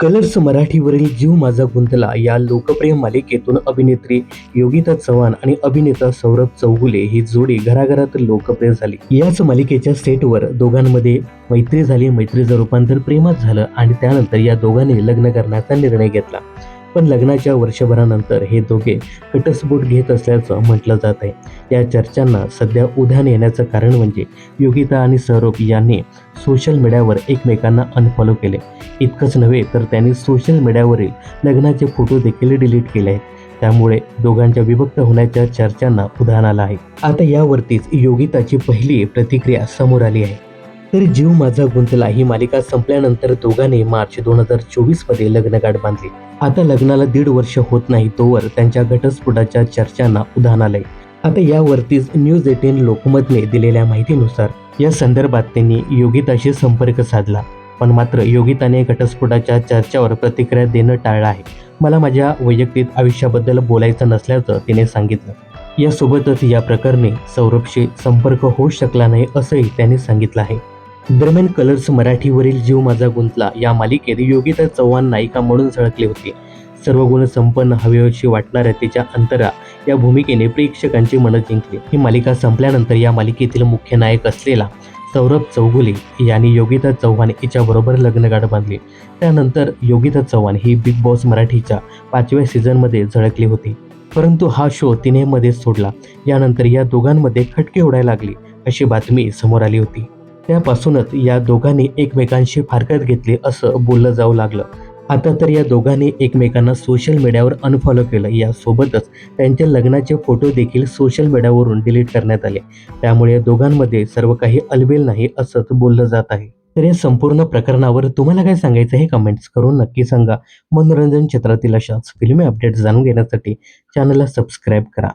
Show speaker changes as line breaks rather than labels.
Colours मराठीवरील जीव माझा गुंतला. या लोकप्रिय मालिकेतून अभिनेत्री योगिता चव्हाण आणि अभिनेता सौरभ चौगुले ही जोडी घराघरात लोकप्रिय झाली. याच मालिकेच्या सेटवर दोघांमध्ये मैत्री झाली. मैत्रीचं रूपांतर प्रेमात झालं आणि त्यानंतर या दोघांनी लग्न करण्याचा निर्णय घेतला. पण लग्नाच्या वर्षभरानंतर हे दोघे कटस्फोट घेत असल्याचं म्हटलं जात आहे. या चर्चांना सध्या उधाण येण्याचं कारण म्हणजे योगिता आणि सौरभ यांनी सोशल मीडियावर एकमेकांना अनफॉलो केले. इतकंच नव्हे तर त्यांनी सोशल मीडियावरील लग्नाचे फोटो देखील डिलीट केले आहेत. त्यामुळे दोघांच्या विभक्त होण्याच्या चर्चांना उधाण आलं आहे. आता यावरतीच योगिताची पहिली प्रतिक्रिया समोर आली आहे. तर जीव माझा गुंतला ही मालिका संपल्यानंतर दोघांनी मार्च दोन हजार चोवीसमध्ये लग्नगाठ बांधली. आता लग्नाला दीड वर्ष होत नाही तोवर त्यांच्या घटस्फोटाच्या चर्चांना उधाण आलंय. आता यावरतीच न्यूज एटीन लोकमतने दिलेल्या माहितीनुसार या संदर्भात त्यांनी योगिताशी संपर्क साधला. पण मात्र योगिताने घटस्फोटाच्या चर्चावर प्रतिक्रिया देणं टाळलं आहे. मला माझ्या वैयक्तिक आयुष्याबद्दल बोलायचं नसल्याचं तिने सांगितलं. यासोबतच या प्रकरणी सौरभशी संपर्क होऊ शकला नाही असंही त्यांनी सांगितलं आहे. दरम्यान कलर्स मराठीवरील जीव माझा गुंतला. या मालिकेत योगिता चव्हाण नायिका म्हणून झळकली होती. सर्व गुण संपन्न हवेशी वाटणाऱ्या तिच्या अंतरा या भूमिकेने प्रेक्षकांची मनं जिंकली. ही मालिका संपल्यानंतर या मालिकेतील मुख्य नायक असलेला सौरभ चौगुले यांनी योगिता चव्हाण हिच्याबरोबर लग्नगाठ बांधली. त्यानंतर योगिता चव्हाण ही बिग बॉस मराठीच्या पाचव्या सीझनमध्ये झळकली होती. परंतु हा शो तिने मध्येच सोडला. यानंतर या दोघांमध्ये खटके उडायला लागली अशी बातमी समोर आली होती. त्यापासूनच या दोघांनी एकमेकांशी फारकत घेतली असं बोललं जाऊ लागलं. आता तर या दोघांनी एकमेकांना सोशल मीडियावर अनफॉलो केलं. यासोबतच त्यांच्या लग्नाचे फोटो देखील सोशल मीडियावरून डिलीट करण्यात आले. त्यामुळे या दोघांमध्ये सर्व काही अलबेल नाही असंच बोललं जात आहे. तर या संपूर्ण प्रकरणावर तुम्हाला काय सांगायचं हे कमेंट्स करून नक्की सांगा. मनोरंजन क्षेत्रातील अशाच फिल्मी अपडेट्स जाणून घेण्यासाठी चॅनलला सबस्क्राईब करा.